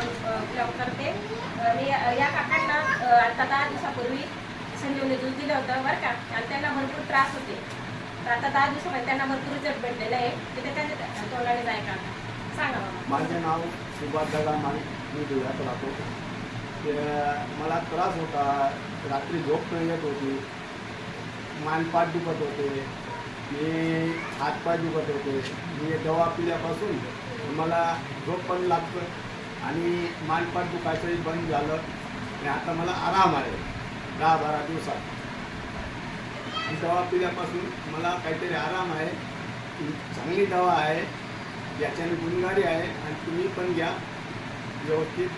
Belong करते eh, मी या या काकांना eh, आता दहा दिवसापूर्वी संजीवनी दूध दिलं होतं बरं का? आणि त्यांना भरपूर त्रास होते. तर आता दहा दिवसामध्ये त्यांना भरपूर रिझल्ट भेटलेला आहे. ते त्याच्या तोंडाने जाय का? सांगा माझं नाव सुभाष दादा माळी मी धुळ्यात राहतो. मला त्रास होता. रात्री झोप नाही येत होती. मानपाट दुखत होते. मी हातपाय दुखत होते. मी दवा पिल्यापासून मला झोप पण लागतं. आणि मानपाट दुखायचंही बंद झालं आणि आता मला आराम आहे. दहा बारा दिवसात. आणि दवा पिल्यापासून मला काहीतरी आराम आहे. चांगली दवा आहे. याच्याने गुणगारी आहे. आणि तुम्ही पण घ्या. व्यवस्थित.